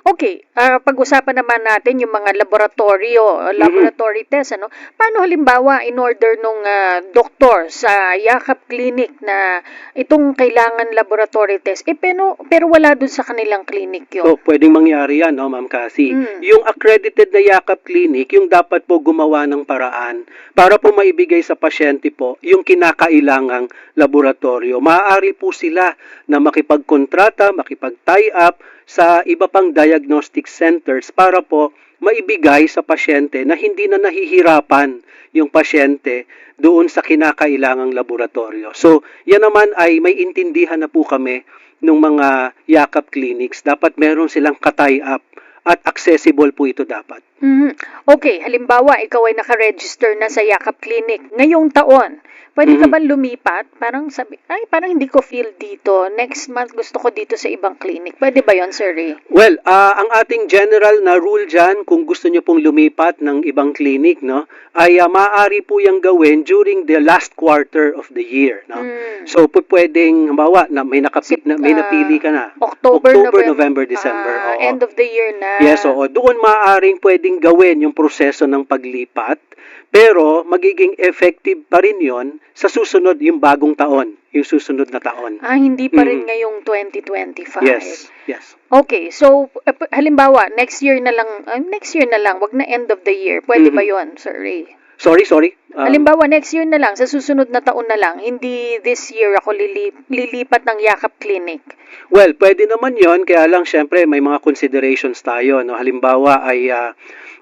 Okay, ah, pag-usapan naman natin yung mga laboratorio, laboratory test, ano? Paano halimbawa in order nung ah, doktor sa Yakap Clinic na itong kailangan laboratory test, eh pero, pero wala dun sa kanilang clinic yun. So, pwedeng mangyari yan, no, Ma'am Cassie. Mm. Yung accredited na Yakap Clinic, yung dapat po gumawa ng paraan para po maibigay sa pasyente po yung kinakailangang laboratorio. Maaari po sila na makipagkontrata, makipag-tie up sa iba pang diagnostic centers para po maibigay sa pasyente na hindi na nahihirapan yung pasyente doon sa kinakailangang laboratorio. So, yan naman ay may intindihan na po kami ng mga yakap clinics. Dapat meron silang katay up at accessible po ito dapat. Mhm. Okay, halimbawa ikaw ay nakaregister na sa Yakap Clinic ngayong taon. Pwede ka Mhm. ba lumipat? Parang sabi, ay parang hindi ko feel dito. Next month gusto ko dito sa ibang clinic. Pwede ba yon Sir Ray? Well, ah, ang ating general na rule dyan, kung gusto nyo pong lumipat ng ibang clinic, no, ay ah, maaari po yung gawin during the last quarter of the year. No? Mm. So, pwedeng, halimbawa, na may, nakapit, na, may napili ka na. October, October, November, December, Ah, oo. end of the year na. Yes, oo. Doon maaaring pwedeng gawin yung proseso ng paglipat, pero magiging effective pa rin yon sa susunod yung bagong taon, yung susunod na taon. Ah, hindi pa rin Mm. ngayong 2025. Yes, yes. Okay, so eh, halimbawa, next year na lang, ah, next year na lang, wag na end of the year. Pwede ba Mhm. yon Sir Ray? Sorry, sorry. Um, Halimbawa, next year na lang, sa susunod na taon na lang, hindi this year ako lili- lilipat ng Yakap Clinic. Well, pwede naman yon kaya lang syempre may mga considerations tayo. No? Halimbawa ay ah,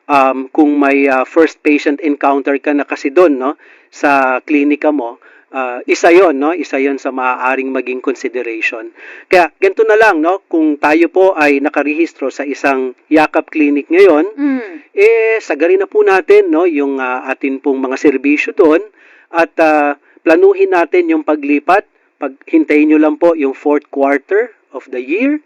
um, kung may ah, first patient encounter ka na kasi doon no, sa klinika mo, ah, isa yon no? isa yon sa maaaring maging consideration. Kaya ganito na lang, no? kung tayo po ay nakarehistro sa isang yakap clinic ngayon, Mm. eh sagarin na po natin no yung ah, atin pong mga serbisyo doon at ah, planuhin natin yung paglipat. Paghintayin nyo lang po yung fourth quarter of the year.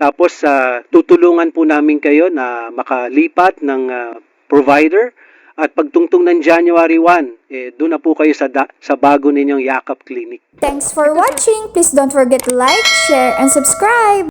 Tapos ah, tutulungan po namin kayo na makalipat ng ah, provider at pagtungtong ng January 1, eh, doon na po kayo sa, da- sa bago ninyong Yakap Clinic. Thanks for watching! Please don't forget to like, share, and subscribe!